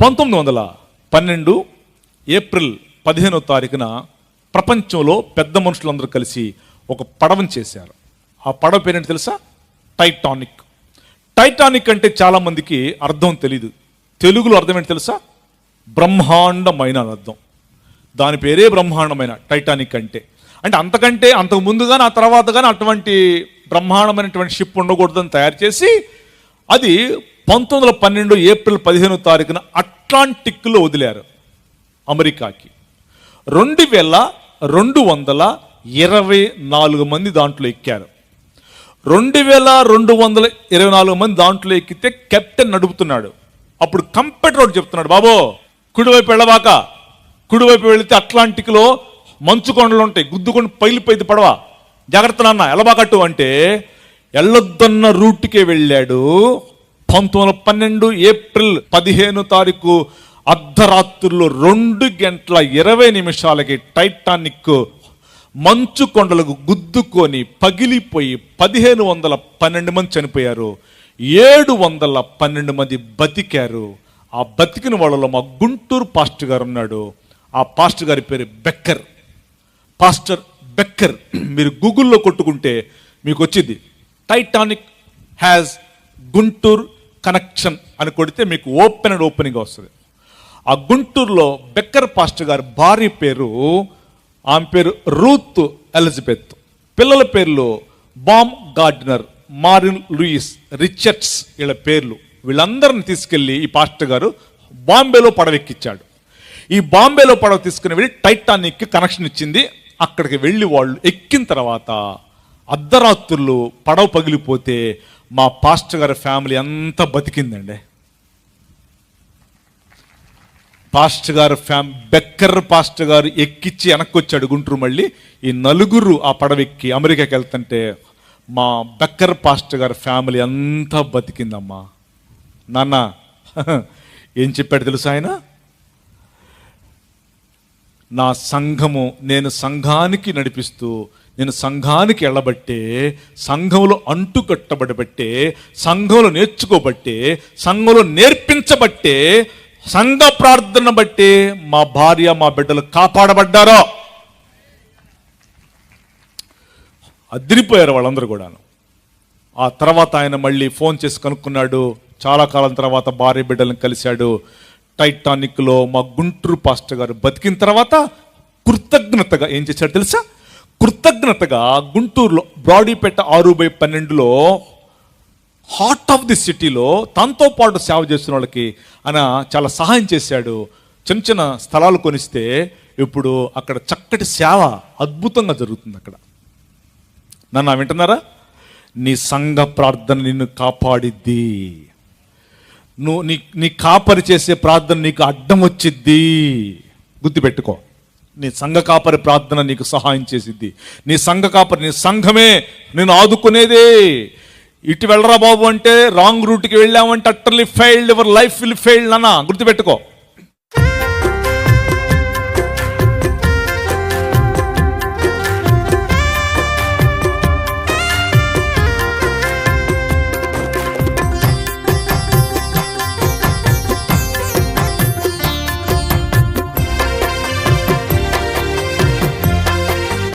పంతొమ్మిది వందల పన్నెండు ఏప్రిల్ పదిహేనో తారీఖున ప్రపంచంలో పెద్ద మనుషులందరూ కలిసి ఒక పడవని చేశారు. ఆ పడవ పేరేంటి తెలుసా? టైటానిక్ టైటానిక్ అంటే చాలామందికి అర్థం తెలీదు. తెలుగులో అర్థం ఏంటి తెలుసా? బ్రహ్మాండమైన అర్థం. దాని పేరే బ్రహ్మాండమైన టైటానిక్ అంటే. అంటే అంతకంటే అంతకు ముందు కానీ ఆ తర్వాత కానీ అటువంటి బ్రహ్మాండమైనటువంటి షిప్ ఉండకూడదని తయారు చేసి అది పంతొమ్మిది వందల పన్నెండు ఏప్రిల్ పదిహేనో తారీఖున అట్లాంటిక్లో వదిలారు అమెరికాకి. రెండు వేల రెండు వందల ఇరవై నాలుగు మంది దాంట్లో ఎక్కారు. రెండు వేల రెండు వందల ఇరవై నాలుగు మంది దాంట్లో ఎక్కితే కెప్టెన్ నడుపుతున్నాడు. అప్పుడు కంపెటర్ ఒకటి చెప్తున్నాడు బాబో కుడివైపు వెళ్ళబాక. కుడివైపు వెళితే అట్లాంటిక్లో మంచు కొండలు ఉంటాయి గుద్దుకొని పైలిపోయింది పడవ. జాగ్రత్త నాన్న ఎలబాకట్టు అంటే ఎల్లొద్దన్న రూట్కే వెళ్ళాడు పంతొమ్మిది వందల పన్నెండు ఏప్రిల్ పదిహేను తారీఖు అర్ధరాత్రుల్లో రెండు గంటల ఇరవై నిమిషాలకి టైటానిక్ మంచు కొండలకు గుద్దుకొని పగిలిపోయి పదిహేను వందల పన్నెండు మంది చనిపోయారు. ఏడు వందల పన్నెండు మంది బతికారు. ఆ బతికిన వాళ్ళలో మా గుంటూరు పాస్టర్ గారు ఉన్నాడు. ఆ పాస్టర్ గారి పేరు బెక్కర్. పాస్టర్ బెక్కర్ మీరు గూగుల్లో కొట్టుకుంటే మీకు వచ్చింది. టైటానిక్ హ్యాస్ గుంటూరు కనెక్షన్ అని కొడితే మీకు ఓపెన్ అండ్ ఓపెనింగ్ వస్తుంది. ఆ గుంటూరులో బెక్కర్ పాస్టర్ గారి భార్య పేరు ఆమె పేరు రూత్ ఎలిజబెత్. పిల్లల పేర్లు Baum Gardner Marin Lewis Richards వీళ్ళ పేర్లు. వీళ్ళందరిని తీసుకెళ్ళి ఈ పాస్టర్ గారు బాంబేలో పడవెక్కిచ్చాడు. ఈ బాంబేలో పడవ తీసుకుని వెళ్ళి టైటానిక్ కనెక్షన్ ఇచ్చింది. అక్కడికి వెళ్ళి వాళ్ళు ఎక్కిన తర్వాత అర్ధరాత్రులు పడవ పగిలిపోతే మా పాస్టర్ గారి ఫ్యామిలీ అంతా బతికిందండి. పాస్టర్ గారు ఫ్యామ్ బెక్కర్ పాస్టర్ గారు ఎక్కిచ్చి వెనక్కి వచ్చాడు గుంటూరు మళ్ళీ. ఈ నలుగురు ఆ పడవెక్కి అమెరికాకి వెళ్తుంటే మా బెక్కర్ పాస్టర్ గారి ఫ్యామిలీ అంతా బతికిందమ్మా. నాన్న ఏం చెప్పాడు తెలుసా ఆయన? నా సంఘము నేను సంఘానికి నడిపిస్తూ నేను సంఘానికి వెళ్ళబట్టే సంఘంలో అంటుకట్టబడబట్టే సంఘంలో నేర్చుకోబట్టే సంఘంలో నేర్పించబట్టే సంఘ ప్రార్థన బట్టే మా భార్య మా బిడ్డలు కాపాడబడ్డారో. అదిరిపోయారు వాళ్ళందరూ కూడాను. ఆ తర్వాత ఆయన మళ్ళీ ఫోన్ చేసి కనుక్కున్నాడు. చాలా కాలం తర్వాత భార్య బిడ్డలను కలిశాడు. టైటానిక్లో మా గుంటూరు పాస్టర్ గారు బతికిన తర్వాత కృతజ్ఞతగా ఏం చేశాడు తెలుసా? కృతజ్ఞతగా గుంటూరులో బ్రాడీపేట ఆరు బై పన్నెండులో హార్ట్ ఆఫ్ ది సిటీలో తనతో పాటు సేవ చేస్తున్న వాళ్ళకి ఆయన చాలా సహాయం చేశాడు. చిన్న చిన్న స్థలాలు కొనిస్తే ఇప్పుడు అక్కడ చక్కటి సేవ అద్భుతంగా జరుగుతుంది అక్కడ. నన్ను వింటున్నారా? నీ సంఘ ప్రార్థన నిన్ను కాపాడిద్ది. నువ్వు నీ నీ కాపరి చేసే ప్రార్థన నీకు అడ్డం వచ్చిద్ది. గుర్తుపెట్టుకో. నీ సంఘ కాపరి ప్రార్థన నీకు సహాయం చేసిద్ది. నీ సంఘ కాపరి నీ సంఘమే నేను ఆదుకునేదే. ఇటు వెళ్ళరా బాబు అంటే రాంగ్ రూట్కి వెళ్ళామంటే utterly failed ever life will failed అన్న గుర్తుపెట్టుకో.